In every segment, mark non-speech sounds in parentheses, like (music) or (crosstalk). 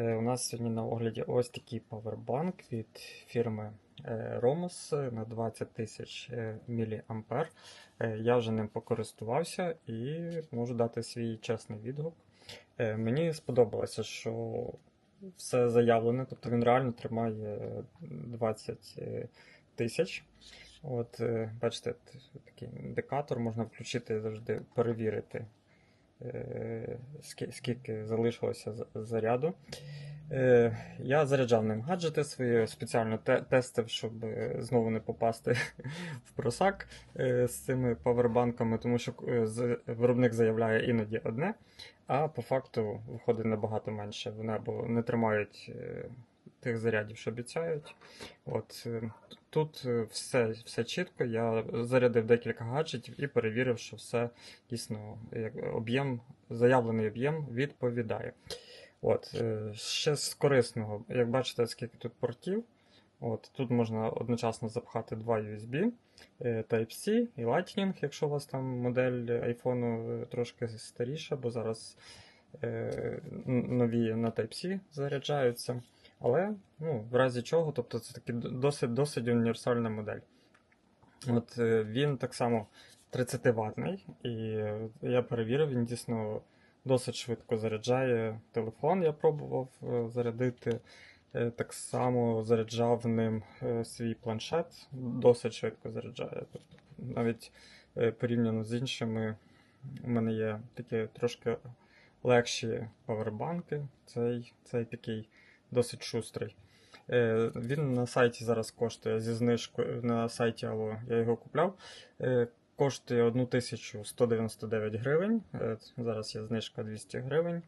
Е, У нас сьогодні на огляді ось такий павербанк від фірми е, Romos на 20 тисяч е, мА. Я вже ним покористувався і можу дати свій чесний відгук. Мені сподобалося, що все заявлене, тобто він реально тримає 20 е, тисяч. От, бачите, такий індикатор можна включити завжди перевірити, скільки залишилося заряду. Е, Я заряджав ним гаджети свої, спеціально те- тестив, щоб е, знову не попасти (laughs) в просак е, з цими павербанками, тому що е, виробник заявляє іноді одне, а по факту виходить набагато менше. Вони або не тримають е, тих зарядів, що обіцяють. От е, тут е, все, все чітко. Я зарядив декілька гаджетів і перевірив, що все дійсно об'єм, заявлений об'єм відповідає. От, е, ще з корисного, як бачите, скільки тут портів. От, тут можна одночасно запхати два USB, Type-C і Lightning, якщо у вас там модель iPhone трошки старіша, бо зараз е, нові на Type-C заряджаються. Але ну, в разі чого, тобто це таки досить, досить універсальна модель. От е, він так само 30 ватний, і е, я перевірив, він дійсно досить швидко заряджає телефон. Я пробував е, зарядити. Так само заряджав ним свій планшет, досить швидко заряджає. Тобто, навіть порівняно з іншими, у мене є такі трошки легші павербанки. Цей, цей такий досить шустрий. Е, Він на сайті зараз коштує зі знижкою на сайті Ало, я його купляв. Е, Коштує 1199 гривень. Е, Зараз є знижка 200 гривень.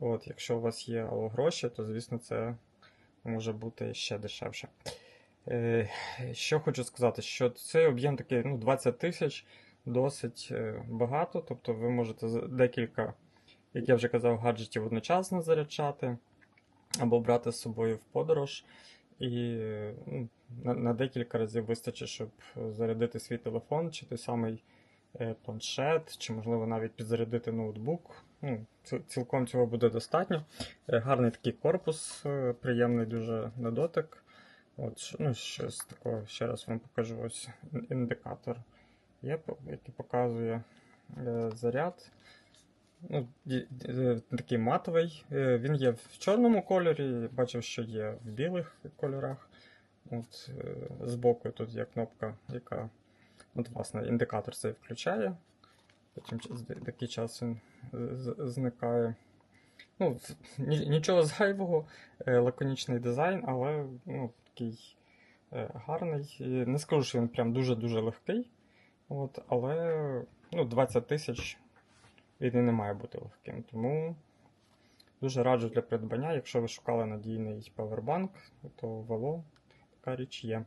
От, якщо у вас є Ало гроші, то звісно це може бути ще дешевше. Що хочу сказати, що цей об'єм такий ну, 20 тисяч досить багато. Тобто ви можете декілька, як я вже казав, гаджетів одночасно заряджати або брати з собою в подорож. І ну, на, на декілька разів вистачить, щоб зарядити свій телефон, чи той самий е, планшет, чи, можливо, навіть підзарядити ноутбук. Ну, цілком цього буде достатньо. Е, Гарний такий корпус, е, приємний дуже на дотик. От, ну, з такого, ще раз вам покажу ось індикатор є, який показує е, заряд. Ну, е, такий матовий. Е, Він є в чорному кольорі, бачив, що є в білих кольорах. От, е, збоку тут є кнопка, яка от, власне, індикатор цей включає. Потім деякий час він зникає. Ну, нічого (laughs) зайвого, лаконічний дизайн, але ну, такий гарний. Не скажу, що він прям дуже-дуже легкий. От, але ну, 20 тисяч він і не має бути легким. Тому дуже раджу для придбання. Якщо ви шукали надійний павербанк, то вело така річ є.